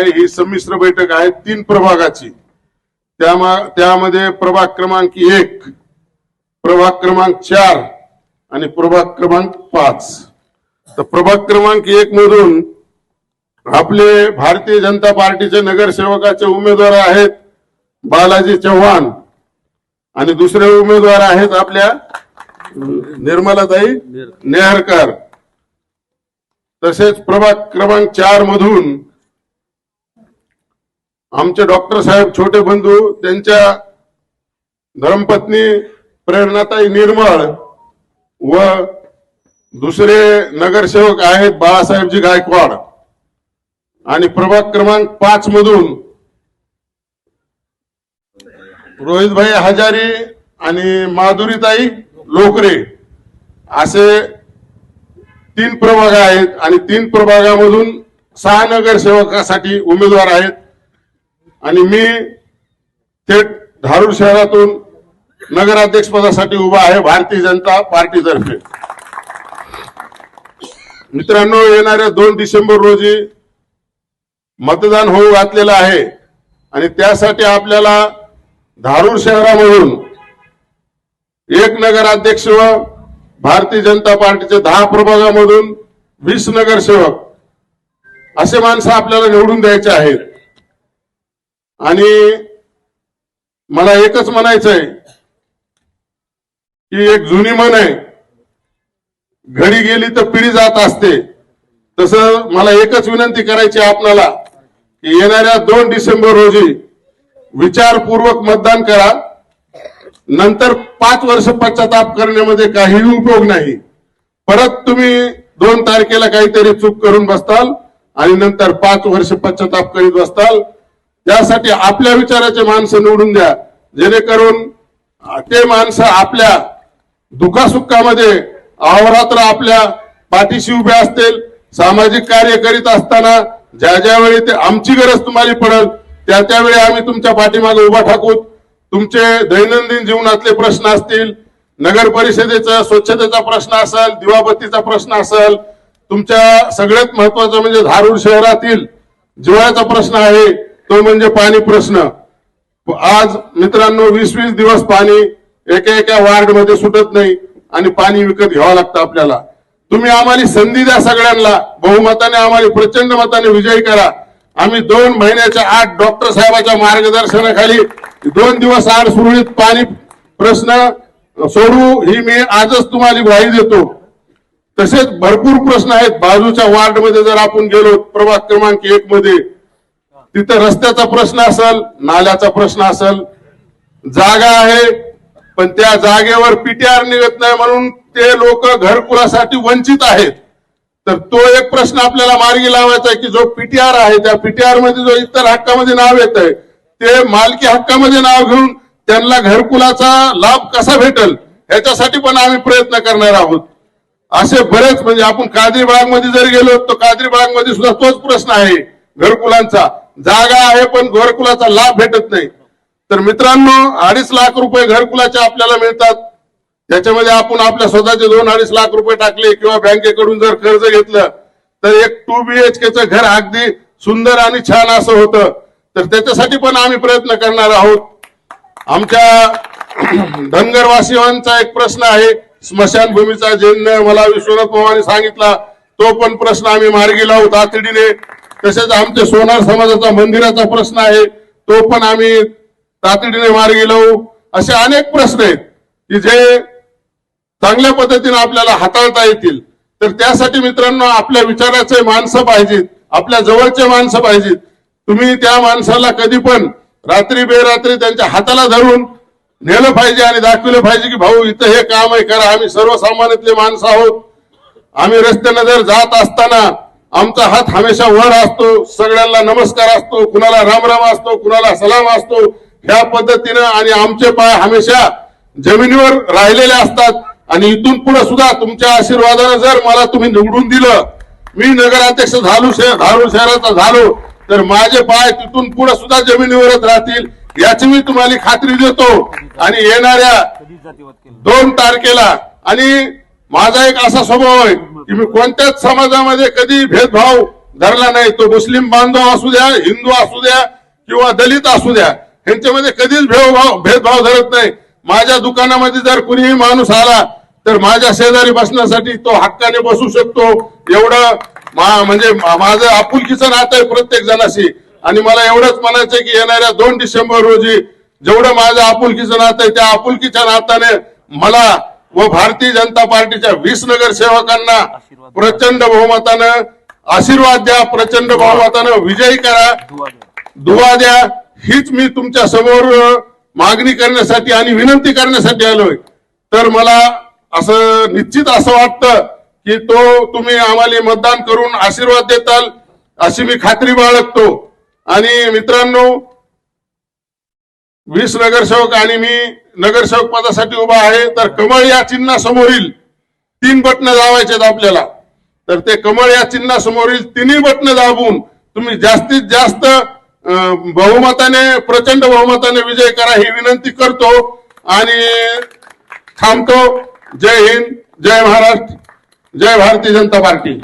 ही संमिश्र बैठक आहे तीन प्रभागाची. त्यामध्ये प्रभाग क्रमांक एक प्रभाग क्रमांक चार आणि प्रभाग क्रमांक पाच. तर प्रभाग क्रमांक एक मधून आपले भारतीय जनता पार्टीचे नगरसेवकाचे उमेदवार आहेत बालाजी चव्हाण आणि दुसरे उमेदवार आहेत आपल्या निर्मलाताई नेहरकर. तसेच प्रभाग क्रमांक चार मधून आमचे डॉक्टर साहेब छोटे बंधू त्यांच्या धर्मपत्नी प्रेरणाताई निर्मळ व दुसरे नगरसेवक आहेत बाळासाहेबजी गायकवाड. आणि प्रभाग क्रमांक पाच मधून रोहितभाई हजारी आणि माधुरीताई लोकरे असे तीन प्रभाग आहेत आणि तीन प्रभागामधून सहा नगरसेवकासाठी उमेदवार आहेत. आणि मी थेट धारूर शहरातून नगराध्यक्ष पदासाठी उभा आहे भारतीय जनता पार्टीतर्फे मित्रांनो येणाऱ्या दोन डिसेंबर रोजी मतदान होऊ घातलेलं आहे आणि त्यासाठी आपल्याला धारूर शहरामधून एक नगराध्यक्ष व भारतीय जनता पार्टीच्या दहा प्रभागामधून वीस नगरसेवक असे माणसं आपल्याला निवडून द्यायचे आहेत. आणि मला एकच म्हणायचं आहे की एक जुनी म्हण आहे घडी गेली तर पिढी जात असते. तसं मला एकच विनंती करायची आपणाला आपल्याला की येणाऱ्या दोन डिसेंबर रोजी विचारपूर्वक मतदान करा. नंतर पाच वर्ष पश्चाताप करण्यामध्ये काहीही उपयोग नाही. परत तुम्ही दोन तारखेला काहीतरी चूक करून बसताल आणि नंतर पाच वर्ष पश्चाताप करीत बसताल. त्यासाठी आपल्या विचाराचे माणसं निवडून द्या. जेणेकरून ते माणसं आपल्या दुखासुखामध्ये अहोरात्र आपल्या पाठीशी उभे असतील. सामाजिक कार्य करीत असताना ज्या ज्यावेळी ते आमची गरज तुम्हाला पडेल त्या त्यावेळी आम्ही तुमच्या पाठीमागे उभा टाकू तुमचे दैनंदिन जीवनातले प्रश्न असतील नगर परिषदेचा स्वच्छतेचा प्रश्न असेल दिवाबत्तीचा प्रश्न असेल तुमच्या सगळ्यात महत्वाचं म्हणजे धारूर शहरातील जिवाळ्याचा प्रश्न आहे. तो म्हणजे पाणी प्रश्न. आज मित्रांनो वीस वीस दिवस पाणी एका एका वार्डमध्ये सुटत नाही आणि पाणी विकत घ्यावं लागतं आपल्याला. तुम्ही आम्हाला संधी द्या सगळ्यांना. बहुमताने आम्हाला प्रचंड मताने विजयी करा. आम्ही दोन महिन्याच्या आठ डॉक्टर साहेबाच्या मार्गदर्शनाखाली दोन दिवस आड सुरळीत पाणी प्रश्न सोडवू ही मी आजच तुम्हाला ग्वाही देतो. तसेच भरपूर प्रश्न आहेत. बाजूच्या वार्डमध्ये जर आपण गेलो प्रभाग क्रमांक एक मध्ये तिथं रस्त्याचा प्रश्न असेल नाल्याचा प्रश्न असेल जागा आहे पण त्या जागेवर पीटीआर निघत नाही म्हणून ते लोक घरकुलासाठी वंचित आहेत. तर तो एक प्रश्न आपल्याला मार्गी लावायचा आहे की जो पीटीआर आहे त्या पीटीआरमध्ये जो इतर हक्कामध्ये नाव येत आहे ते मालकी हक्कामध्ये नाव घेऊन त्यांना घरकुलाचा लाभ कसा भेटल ह्याच्यासाठी पण आम्ही प्रयत्न करणार आहोत. असे बरेच म्हणजे आपण कादरी बागमध्ये जर गेलो तर कादरी बागमध्ये सुद्धा तोच प्रश्न आहे घरकुलांचा. जागा आहे पण घरकुलाचा लाभ भेटत नाही. तर मित्रांनो अडीच लाख रुपये घरकुलाचे आपल्याला मिळतात. त्याच्यामध्ये आपण आपल्या स्वतःचे दोन अडीच लाख रुपये टाकले किंवा बँकेकडून जर कर्ज घेतलं तर एक टू बीएचकेचं घर अगदी सुंदर आणि छान असं होतं. तर त्याच्यासाठी पण आम्ही प्रयत्न करणार आहोत. आमच्या धनगरवासियांचा एक प्रश्न आहे. स्मशानभूमीचा जैन मला विश्वनाथ पवारांनी सांगितला तो पण प्रश्न आम्ही मार्गी लावू. तातडीने तसेच आमचे सोनार समाजाचा मंदिराचा प्रश्न आहे तो पण आम्ही तातडीने मार्गी लावू. असे अनेक प्रश्न आहेत की जे चांगल्या पद्धतीने आपल्याला हाताळता येतील. तर त्यासाठी मित्रांनो आपल्या विचाराचे माणसं पाहिजेत आपल्या जवळचे माणसं पाहिजेत. तुम्ही त्या माणसाला कधी पण रात्री बेरात्री त्यांच्या हाताला धरून नेलं पाहिजे आणि दाखवलं पाहिजे की भाऊ इथं हे काम आहे करा. आम्ही सर्वसामान्यातले माणसं आहोत. आम्ही रस्त्यानं जर जात असताना आमचा हात हमेशा वर असतो सगळ्यांना नमस्कार असतो कुणाला रामराम असतो कुणाला सलाम असतो ह्या पद्धतीनं आणि आमचे पाय हमेशा जमिनीवर राहिलेले असतात. आणि इथून पुढे सुद्धा तुमच्या आशीर्वादानं जर मला तुम्ही निवडून दिलं मी नगराध्यक्ष झालो शहर धारूर शहराचा झालो तर माझे पाय तिथून पुढे सुद्धा जमिनीवरच राहतील याची मी तुम्हाला खात्री देतो. आणि येणाऱ्या दोन तारखेला आणि माझा एक असा स्वभाव आहे की मी कोणत्याच समाजामध्ये कधी भेदभाव धरला नाही. तो मुस्लिम बांधव असू द्या हिंदू असू द्या किंवा दलित असू द्या ह्यांच्यामध्ये कधीच भेदभाव भेदभाव धरत नाही. माझ्या दुकानामध्ये जर कुणीही माणूस आला तर माझ्या शेजारी बसण्यासाठी तो हक्काने बसू शकतो. एवढं मा- म्हणजे माझं आपुलकीचं नातं आहे प्रत्येक जणाशी. आणि मला एवढंच म्हणायचं की येणाऱ्या दोन डिसेंबर रोजी जेवढं माझं आपुलकीचं नातं आहे त्या आपुलकीच्या नात्याने मला व भारतीय जनता पार्टीच्या वीस नगरसेवकांना प्रचंड बहुमतानं आशीर्वाद द्या प्रचंड बहुमतानं विजयी करा. दुवा द्या. हीच मी तुमच्यासमोर मागणी करण्यासाठी आणि विनंती करण्यासाठी आलोय. तर मला असं निश्चित असं वाटतं की तो तुम्ही आम्हाला मतदान करून आशीर्वाद देताल अशी मी खात्री बाळगतो. आणि मित्रांनो वीस नगरसेवक आणि मी नगरसेवक पदासाठी उभा आहे तर कमळ या चिन्हासमोरील तीन बटणं दाबायचे आपल्याला. तर ते कमळ या चिन्हासमोरील तिन्ही बटणं दाबून तुम्ही जास्तीत जास्त बहुमताने प्रचंड बहुमताने विजय करा ही विनंती करतो आणि थांबतो. जय हिंद जय महाराष्ट्र जय भारतीय जनता पार्टी.